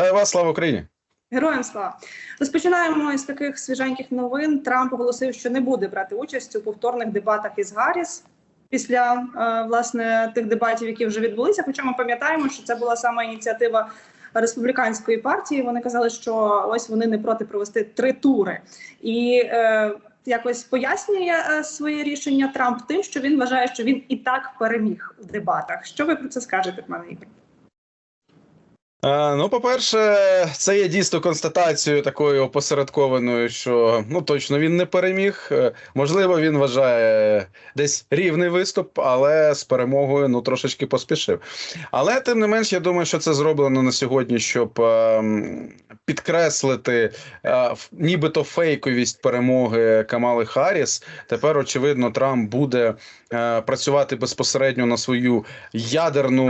Вітаю вас, слава Україні! Героям слава розпочинаємо із таких свіженьких новин. Трамп оголосив, що не буде брати участь у повторних дебатах із Гарріс після е, власне тих дебатів, які вже відбулися. Хоча ми пам'ятаємо, що це була саме ініціатива республіканської партії. Вони казали, що ось вони не проти провести три тури і. Е, Якось пояснює е, своє рішення Трамп тим, що він вважає, що він і так переміг у дебатах. Що ви про це скажете, пане Ігор? Е, Ну, по-перше, це є дійсно констатацією такою опосередкованою, що ну точно він не переміг. Е, Можливо, він вважає десь рівний виступ, але з перемогою ну трошечки поспішив. Але тим не менш, я думаю, що це зроблено на сьогодні, щоб ем, підкреслити е, нібито фейковість перемоги Камали Харріс. Тепер, очевидно, Трамп буде е, працювати безпосередньо на свою ядерну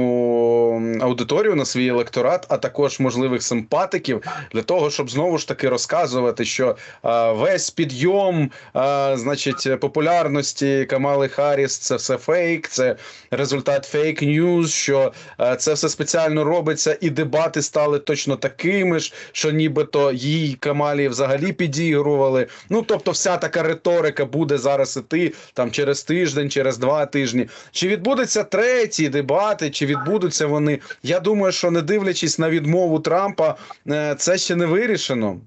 аудиторію, на свій електорат, а також можливих симпатиків, для того, щоб знову ж таки розказувати, що е, весь підйом, е, значить, популярності Камали Харріс це все фейк, це результат фейк ньюз, що е, це все спеціально робиться, і дебати стали точно такими ж, що нібито їй Камалі взагалі підігрували. Ну тобто, вся така риторика буде зараз іти там через тиждень, через два тижні. Чи відбудуться треті дебати, чи відбудуться вони? Я думаю, що не дивлячись на відмову Трампа, е, це ще не вирішено.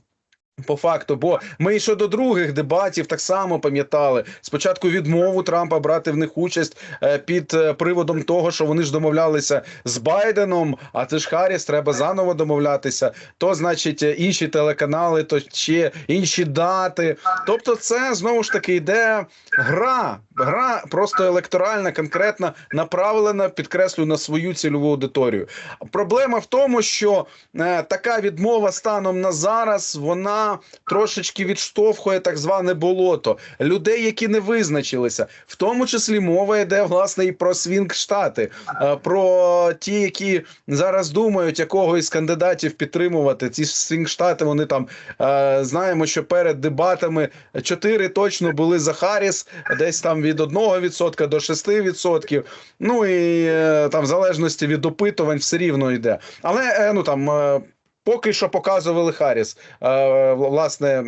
По факту, бо ми і щодо других дебатів так само пам'ятали спочатку відмову Трампа брати в них участь е, під е, приводом того, що вони ж домовлялися з Байденом, а це ж Харріс, треба заново домовлятися. То значить інші телеканали, то ще інші дати. Тобто, це знову ж таки йде гра, гра просто електоральна, конкретно направлена, підкреслю на свою цільову аудиторію. Проблема в тому, що е, така відмова станом на зараз вона трошечки відштовхує так зване болото людей, які не визначилися, в тому числі мова йде власне і про свінг штати, е, про ті, які зараз думають, якого із кандидатів підтримувати. Ці свінг штати вони там е, знаємо, що перед дебатами чотири точно були за Харріс, десь там від 1% до 6%. Ну і е, там в залежності від опитувань все рівно йде. Але е, ну там. е, Поки що показували Харріс, е, власне,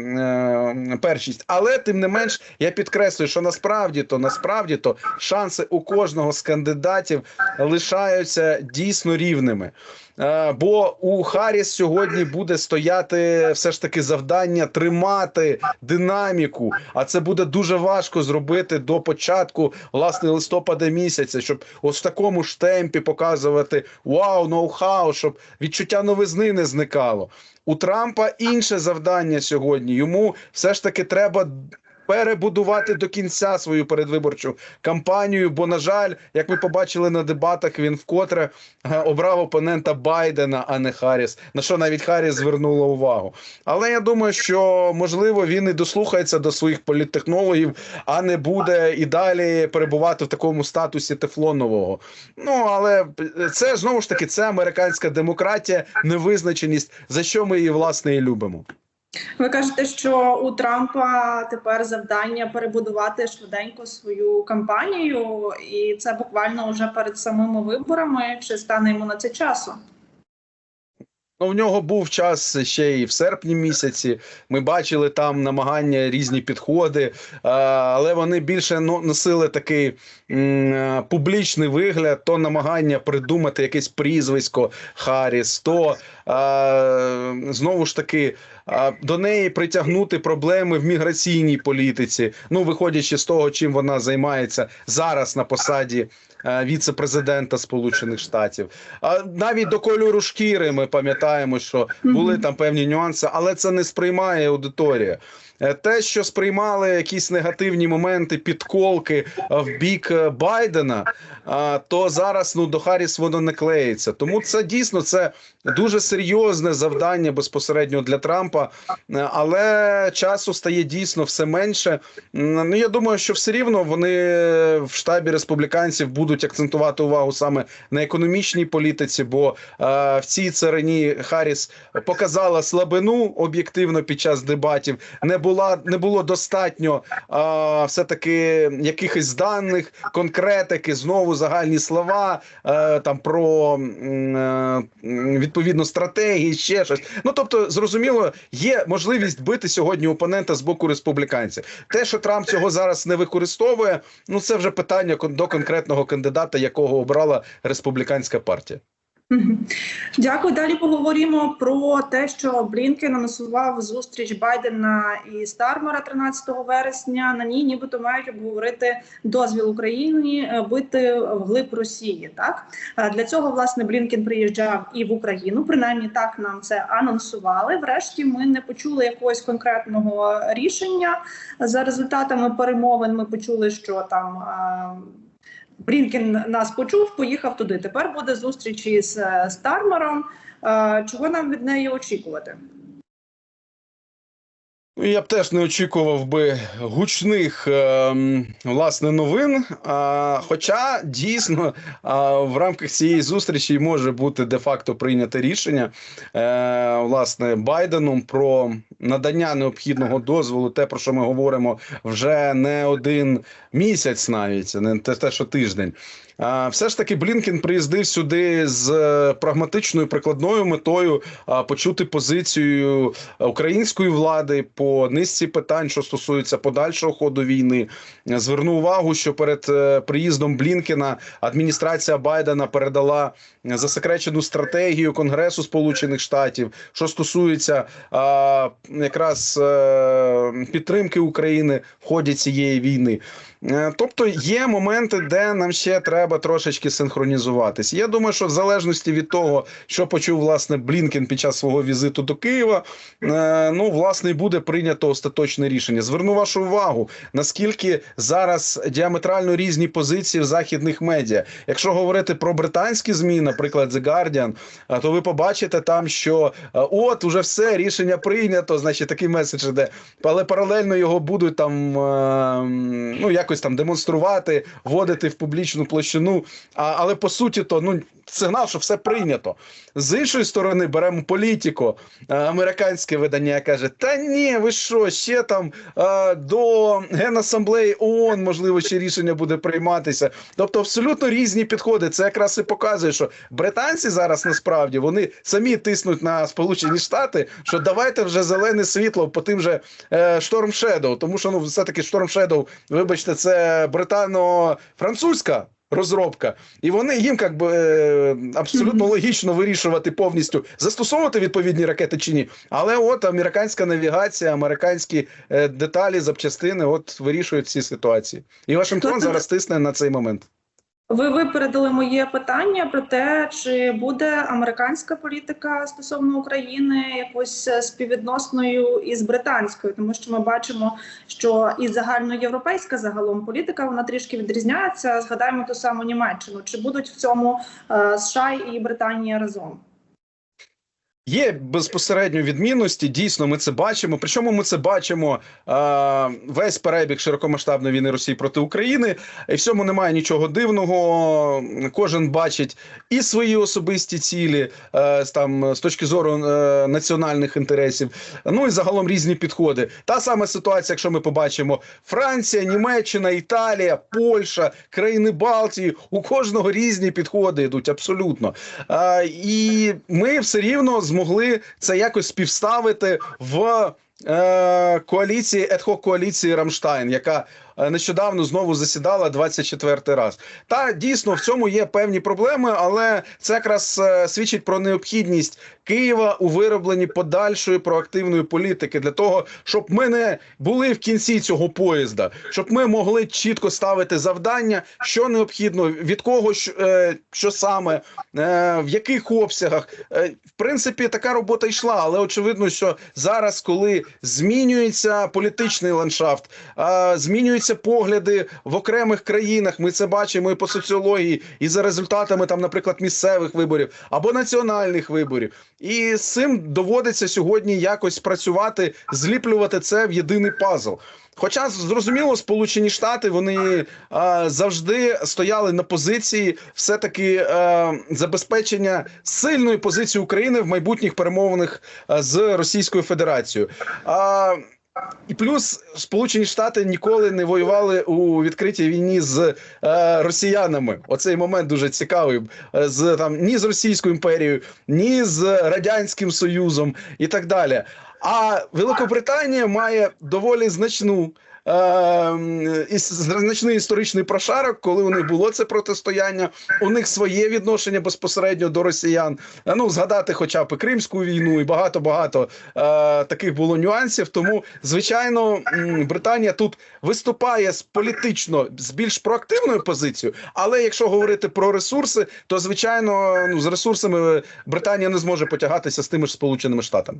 першість. Але тим не менш, я підкреслюю, що насправді то насправді то шанси у кожного з кандидатів лишаються дійсно рівними. Е, Бо у Харріс сьогодні буде стояти все ж таки завдання тримати динаміку, а це буде дуже важко зробити до початку власне листопада місяця, щоб ось в такому ж темпі показувати вау, ноу-хау, щоб відчуття новизни не зникало. У Трампа інше завдання сьогодні. Йому все ж таки треба. Перебудувати до кінця свою передвиборчу кампанію, бо, на жаль, як ми побачили на дебатах, він вкотре е, обрав опонента Байдена, а не Харріс, на що навіть Харріс звернула увагу. Але я думаю, що можливо він і дослухається до своїх політтехнологів, а не буде і далі перебувати в такому статусі тефлонового. Ну але це знову ж таки це американська демократія, невизначеність, за що ми її власне і любимо. Ви кажете, що у Трампа тепер завдання перебудувати швиденько свою кампанію, і це буквально вже перед самими виборами. Чи стане йому на це часу? Ну, в нього був час ще і в серпні місяці. Ми бачили там намагання різні підходи, але вони більше ну, носили такий е, публічний вигляд, то намагання придумати якесь прізвисько Харріс, то знову ж таки. До неї притягнути проблеми в міграційній політиці, ну виходячи з того, чим вона займається зараз на посаді е, віце-президента Сполучених Штатів. А навіть до кольору шкіри ми пам'ятаємо, що були там певні нюанси, але це не сприймає аудиторія. Е, Те, що сприймали якісь негативні моменти, підколки е, в бік е, Байдена, то зараз ну до Харріс воно не клеїться. Тому це дійсно це дуже серйозне завдання безпосередньо для Трампа, але часу стає дійсно все менше. Ну я думаю, що все рівно вони в штабі республіканців будуть акцентувати увагу саме на економічній політиці, бо в цій царині Харріс показала слабину об'єктивно під час дебатів. Не була не було достатньо а, все таки якихось даних, конкретики, знову загальні слова е, там про м, е, відповідно стратегії, ще щось. Ну тобто, зрозуміло, є можливість бити сьогодні опонента з боку республіканців. Те, що Трамп цього зараз не використовує, ну це вже питання до конкретного кандидата, якого обрала республіканська партія. Дякую. Далі поговоримо про те, що Блінкен анонсував зустріч Байдена і Стармера 13 вересня. На ній нібито мають обговорити дозвіл Україні е, бити вглиб Росії. Так Е, для цього власне Блінкен приїжджав і в Україну. Принаймні так нам це анонсували. Врешті ми не почули якогось конкретного рішення. За результатами перемовин ми почули, що там. Е, Брінкен нас почув, поїхав туди. Тепер буде зустріч із стармаром. Стармером. Е, Чого нам від неї очікувати? Ну, Я б теж не очікував би гучних ем, власне новин. Хоча дійсно в рамках цієї зустрічі може бути де-факто прийняте рішення е, власне Байденом про надання необхідного дозволу, те про що ми говоримо вже не один місяць, навіть не те що тиждень. Все ж таки Блінкен приїздив сюди з е, прагматичною прикладною метою почути позицію української влади по низці питань, що стосуються подальшого ходу війни. Зверну увагу, що перед е, приїздом Блінкена адміністрація Байдена передала засекречену стратегію Конгресу Сполучених Штатів, що стосується якраз е, підтримки України в ході цієї війни. Е, Тобто є моменти, де нам ще треба трошечки синхронізуватись. Я думаю, що в залежності від того, що почув власне Блінкен під час свого візиту до Києва, е, ну власне і буде прийнято остаточне рішення. Зверну вашу увагу, наскільки зараз діаметрально різні позиції в західних медіа. Якщо говорити про британські змі, наприклад, The Guardian, е, то ви побачите там, що от уже все рішення прийнято, значить такий меседж іде, але паралельно його будуть там е, ну якось там демонструвати, вводити в публічну площину. А, але по суті, то ну сигнал, що все прийнято. З іншої сторони, беремо політико, е, американське видання каже: Та ні, ви що, ще там е, до Генасамблеї ООН, можливо, ще рішення буде прийматися. Тобто абсолютно різні підходи. Це якраз і показує, що британці зараз насправді вони самі тиснуть на Сполучені Штати, що давайте вже зелене світло по тим же е, Storm Shadow, тому що ну все-таки Storm Shadow, вибачте, це британо-французька. Розробка, і вони їм як би е, абсолютно логічно вирішувати повністю застосовувати відповідні ракети чи ні. Але от американська навігація, американські е, деталі, запчастини, от вирішують ці ситуації. І Вашингтон зараз тисне на цей момент. Ви випередили моє питання про те, чи буде американська політика стосовно України якось е, співвідносною із британською, тому що ми бачимо, що і загальноєвропейська загалом політика вона трішки відрізняється. Згадаємо ту саму Німеччину. Чи будуть в цьому е, США і Британія разом? Є безпосередньо відмінності. Дійсно, ми це бачимо. Причому ми це бачимо е, весь перебіг широкомасштабної війни Росії проти України. І в цьому немає нічого дивного. Кожен бачить і свої особисті цілі е, там з точки зору е, національних інтересів. Ну і загалом різні підходи. Та сама ситуація, якщо ми побачимо Франція, Німеччина, Італія, Польща, країни Балтії. У кожного різні підходи йдуть абсолютно. Е, і ми все рівно змогли це якось співставити в е, коаліції ед-хок коаліції Рамштайн, яка нещодавно знову засідала 24 раз. Та дійсно в цьому є певні проблеми, але це якраз е, свідчить про необхідність Києва у виробленні подальшої проактивної політики для того, щоб ми не були в кінці цього поїзда, щоб ми могли чітко ставити завдання, що необхідно, від кого е, що саме, е, в яких обсягах. Е, в принципі, така робота йшла, але очевидно, що зараз, коли змінюється політичний ландшафт, е, змінюються погляди в окремих країнах. Ми це бачимо і по соціології, і за результатами там, наприклад, місцевих виборів або національних виборів. І з цим доводиться сьогодні якось працювати, зліплювати це в єдиний пазл. Хоча зрозуміло, Сполучені Штати вони е, завжди стояли на позиції все таки е, забезпечення сильної позиції України в майбутніх перемовинах е, з Російською Федерацією. Е, І плюс Сполучені Штати ніколи не воювали у відкритій війні з е, росіянами. Оцей момент дуже цікавий. Е, З там ні з Російською імперією, ні з Радянським Союзом і так далі. А Великобританія має доволі значну. Е, значний історичний прошарок, коли у них було це протистояння, у них своє відношення безпосередньо до росіян. Е, Ну згадати, хоча б і Кримську війну, і багато багато е, таких було нюансів. Тому, звичайно, Британія тут виступає з політично з більш проактивною позицією. Але якщо говорити про ресурси, то звичайно, ну з ресурсами Британія не зможе потягатися з тими ж Сполученими Штатами.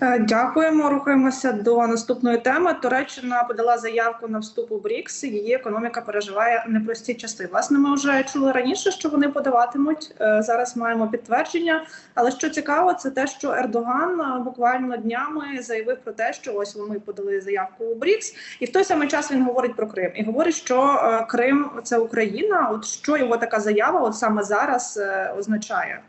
Е, Дякуємо. Рухаємося до наступної теми. Туреччина подала заявку на вступ у БРІКС. Її економіка переживає непрості часи. Власне, ми вже чули раніше, що вони подаватимуть. Е, Зараз маємо підтвердження. Але що цікаво, це те, що Ердоган е, буквально днями заявив про те, що ось вони подали заявку у БРІКС, і в той самий час він говорить про Крим і говорить, що Крим це Україна. От що його така заява, от саме зараз означає.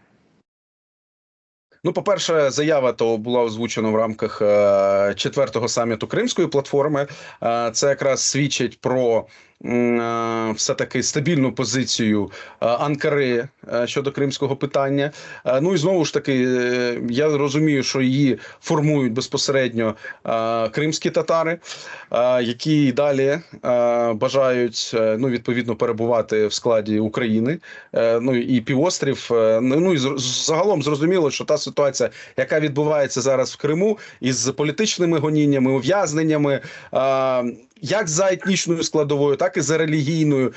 Ну, по-перше, заява то була озвучена в рамках е, четвертого саміту Кримської платформи. Е, це якраз свідчить про все таки стабільну позицію е, Анкари е, щодо кримського питання. Е, ну і знову ж таки, е, я розумію, що її формують безпосередньо е, кримські татари, е, які й далі е, бажають е, ну відповідно перебувати в складі України. Е, ну і півострів. е, Ну і загалом зрозуміло, що та ситуація, яка відбувається зараз в Криму, із політичними гоніннями, ув'язненнями. Як за етнічною складовою, так і за релігійною,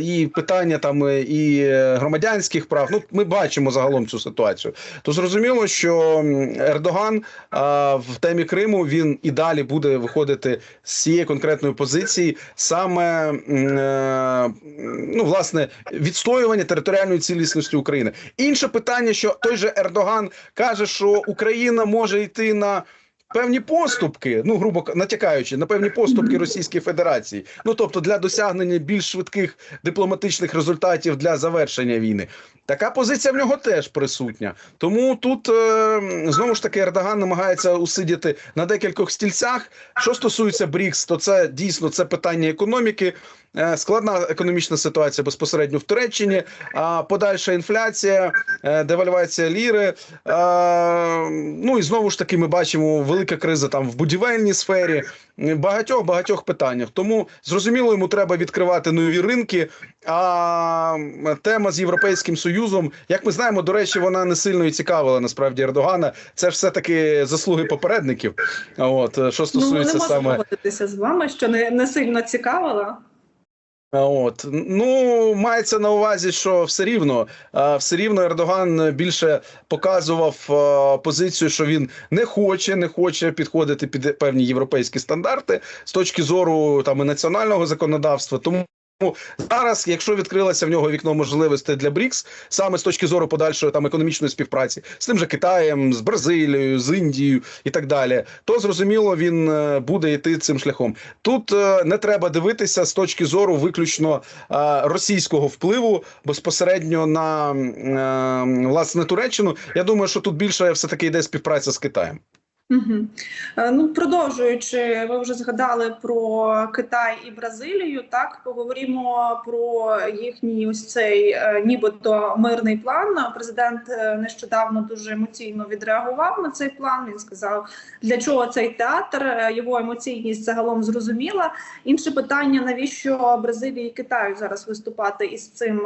і питання там е, і е, громадянських прав. Ну, ми бачимо загалом цю ситуацію. То зрозуміло, що Ердоган в темі Криму він і далі буде виходити з цієї конкретної позиції, саме е, ну власне відстоювання територіальної цілісності України. Інше питання, що той же Ердоган каже, що Україна може йти на. Певні поступки, ну грубо натякаючи на певні поступки Російської Федерації, ну тобто для досягнення більш швидких дипломатичних результатів для завершення війни. Така позиція в нього теж присутня. Тому тут е, знову ж таки Ердоган намагається усидіти на декількох стільцях. Що стосується БРІКС, то це дійсно це питання економіки. Е, Складна економічна ситуація безпосередньо в Туреччині, а подальша інфляція, е, девальвація ліри. е, Ну і знову ж таки, ми бачимо велика криза там в будівельній сфері, багатьох багатьох питаннях. Тому зрозуміло, йому треба відкривати нові ринки. А тема з європейським союзом, як ми знаємо, до речі, вона не сильно і цікавила насправді Ердогана. Це ж все таки заслуги попередників. От що Ну, не стосується можу саме. з вами, що не, не сильно цікавила. А От ну мається на увазі, що все рівно, все рівно Ердоган більше показував позицію, що він не хоче, не хоче підходити під певні європейські стандарти з точки зору там і національного законодавства. Тому зараз, якщо відкрилося в нього вікно можливостей для БРІКС, саме з точки зору подальшої там економічної співпраці з тим же Китаєм, з Бразилією, з Індією і так далі, то зрозуміло він е, буде йти цим шляхом. Тут е, не треба дивитися з точки зору виключно е, російського впливу безпосередньо на власне Туреччину. Я думаю, що тут більше все таки йде співпраця з Китаєм. Угу. Ну, продовжуючи, ви вже згадали про Китай і Бразилію. Так поговоримо про їхній ось цей е, нібито мирний план. Президент е, нещодавно дуже емоційно відреагував на цей план. Він сказав, для чого цей театр. Його емоційність загалом зрозуміла. Інше питання: навіщо Бразилії і Китаю зараз виступати із цим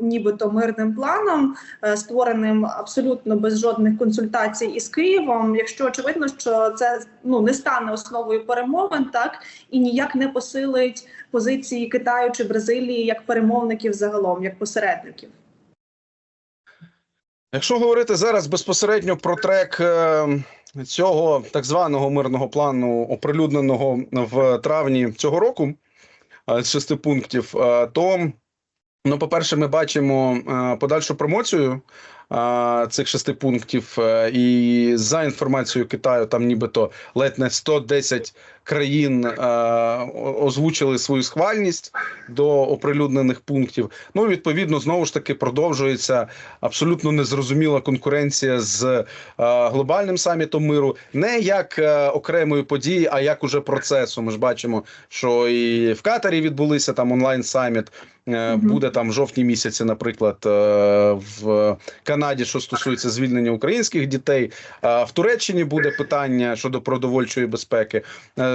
нібито мирним планом, створеним абсолютно без жодних консультацій із Києвом, якщо очевидно, що це ну не стане основою перемовин, так і ніяк не посилить позиції Китаю чи Бразилії як перемовників загалом, як посередників. Якщо говорити зараз безпосередньо про трек е, цього так званого мирного плану, оприлюдненого в травні цього року е, з шести пунктів, е, то ну, по-перше, ми бачимо подальшу промоцію цих шести пунктів. Е, І за інформацією Китаю, там нібито ледь не 110 країн е, озвучили свою схвальність до оприлюднених пунктів. Ну, відповідно, знову ж таки продовжується абсолютно незрозуміла конкуренція з е, глобальним самітом миру, не як е, окремої події, а як уже процесу. Ми ж бачимо, що і в Катарі відбулися там онлайн саміт. Е, Буде там в жовтні місяці, наприклад, е, в Канаді, що стосується звільнення українських дітей. А В Туреччині буде питання щодо продовольчої безпеки.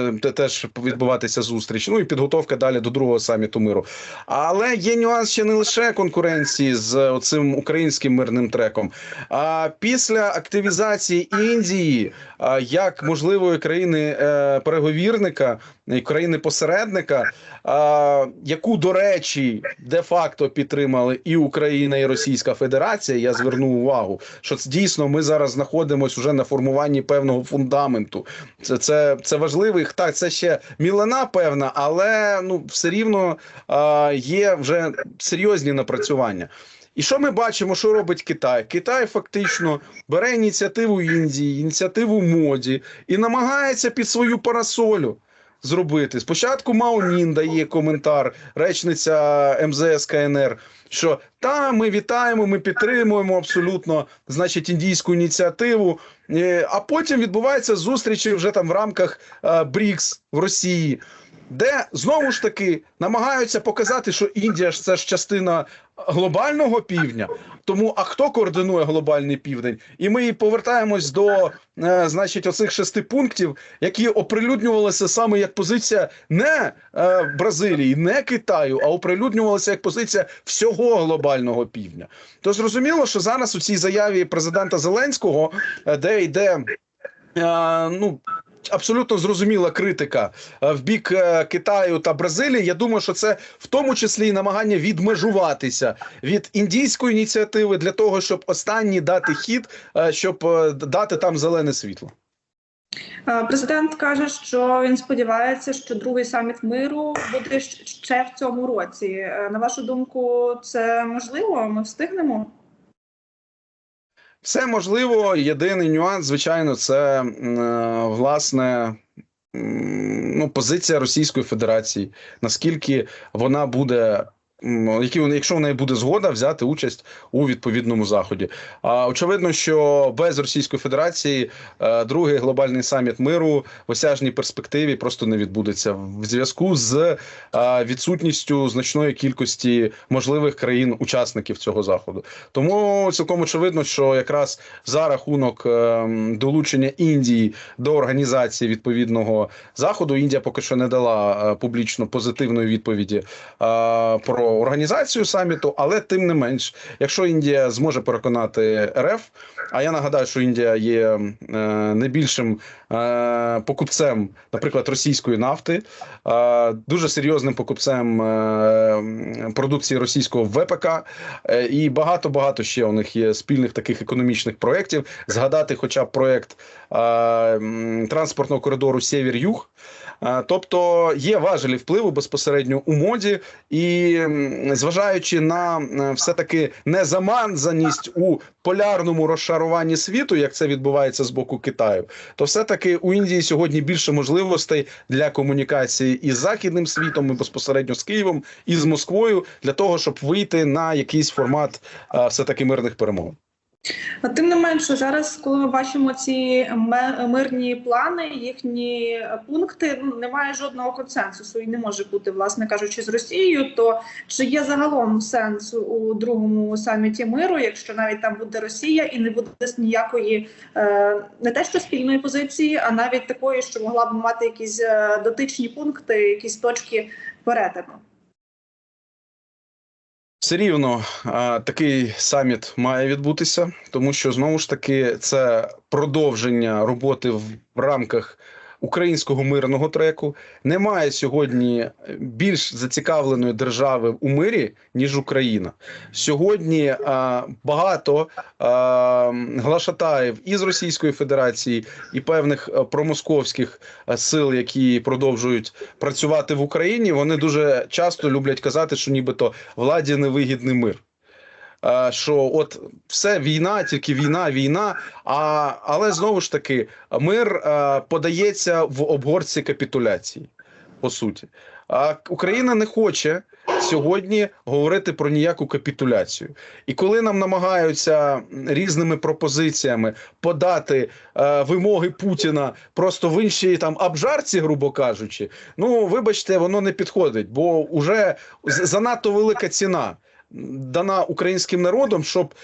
Е, те- Теж відбуватися зустріч. Ну і підготовка далі до другого саміту миру. Але є нюанс ще не лише конкуренції з цим українським мирним треком. А після активізації Індії як можливої країни е, переговірника і країни посередника, а, яку до речі, де-факто підтримали і Україна, і Російська Федерація. Я звернув увагу, що це дійсно ми зараз знаходимося вже на формуванні певного фундаменту. Це це, це важливий так. Це ще мілина певна, але ну все рівно є вже серйозні напрацювання. І що ми бачимо, що робить Китай? Китай фактично бере ініціативу Індії, ініціативу моді і намагається під свою парасолю зробити. Спочатку Маунін дає коментар, речниця МЗС КНР, що та ми вітаємо, ми підтримуємо абсолютно значить індійську ініціативу. Е, А потім відбуваються зустрічі вже там в рамках е, БРІКС в Росії. Де знову ж таки намагаються показати, що Індія ж це ж частина глобального півдня. Тому а хто координує глобальний південь? І ми повертаємось до е, значить оцих шести пунктів, які оприлюднювалися саме як позиція не е, Бразилії, не Китаю, а оприлюднювалися як позиція всього глобального півдня. То зрозуміло, що зараз у цій заяві президента Зеленського, е, де йде е, ну. Абсолютно зрозуміла критика е, в бік е, Китаю та Бразилії. Я думаю, що це в тому числі і намагання відмежуватися від індійської ініціативи для того, щоб останні дати хід, е, щоб дати там зелене світло. Президент каже, що він сподівається, що другий саміт миру буде ще в цьому році. На вашу думку, це можливо? Ми встигнемо? Все можливо. Єдиний нюанс, звичайно, це е, власне ну, позиція Російської Федерації. Наскільки вона буде. Які вони, якщо в неї буде згода взяти участь у відповідному заході, а очевидно, що без Російської Федерації е, другий глобальний саміт миру в осяжній перспективі просто не відбудеться в зв'язку з е, відсутністю значної кількості можливих країн-учасників цього заходу. Тому цілком очевидно, що якраз за рахунок е, долучення Індії до організації відповідного заходу Індія поки що не дала е, публічно позитивної відповіді е, організацію саміту, але тим не менш, якщо Індія зможе переконати РФ, а я нагадаю, що Індія є е, найбільшим е, покупцем, наприклад, російської нафти, е, дуже серйозним покупцем продукції російського ВПК, і багато багато ще у них є спільних таких економічних проєктів. Згадати, хоча б проєкт транспортного коридору Сєвєр-Юг. Е, Тобто є важелі впливу безпосередньо у моді, і зважаючи на е, все таки незаманзаність у полярному розшаруванні світу, як це відбувається з боку Китаю, то все таки у Індії сьогодні більше можливостей для комунікації із західним світом, і безпосередньо з Києвом і з Москвою для того, щоб вийти на якийсь формат е, все таки мирних перемовин. Тим не менше, зараз, коли ми бачимо ці мирні плани, їхні пункти, ну немає жодного консенсусу і не може бути, власне кажучи, з Росією. То чи є загалом сенс у другому саміті миру, якщо навіть там буде Росія і не буде ніякої е, не те, що спільної позиції, а навіть такої, що могла б мати якісь е, дотичні пункти, якісь точки перетину? Все рівно а, такий саміт має відбутися, тому що знову ж таки це продовження роботи в рамках українського мирного треку. Немає сьогодні більш зацікавленої держави у мирі ніж Україна. Сьогодні а, багато а, глашатаїв із Російської Федерації і певних промосковських сил, які продовжують працювати в Україні. Вони дуже часто люблять казати, що нібито владі невигідний мир. Е, що от все війна, тільки війна, війна. А, але знову ж таки, мир е, подається в обгорці капітуляції, по суті. А Україна не хоче сьогодні говорити про ніяку капітуляцію. І коли нам намагаються різними пропозиціями подати е, вимоги Путіна просто в іншій там обжарці, грубо кажучи, ну вибачте, воно не підходить, бо вже занадто велика ціна. Дана українським народом, щоб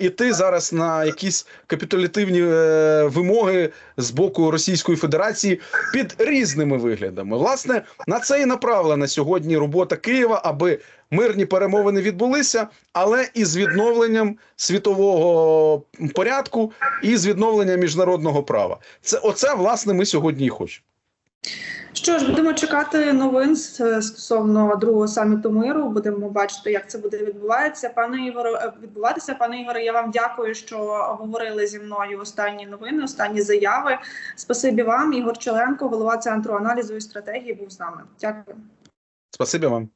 іти зараз на якісь капітулятивні е, вимоги з боку Російської Федерації під різними виглядами. Власне, на це і направлена сьогодні робота Києва, аби мирні перемовини відбулися, але і з відновленням світового порядку, і з відновленням міжнародного права. Це оце власне ми сьогодні і хочемо. Що ж, будемо чекати новин стосовно другого саміту миру. Будемо бачити, як це буде відбуватися. Пане Ігоре, е, відбуватися. Пане Ігоре, я вам дякую, що говорили зі мною останні новини, останні заяви. Спасибі вам, Ігор Челенко, голова центру аналізу і стратегії, був з нами. Дякую. Спасибі вам.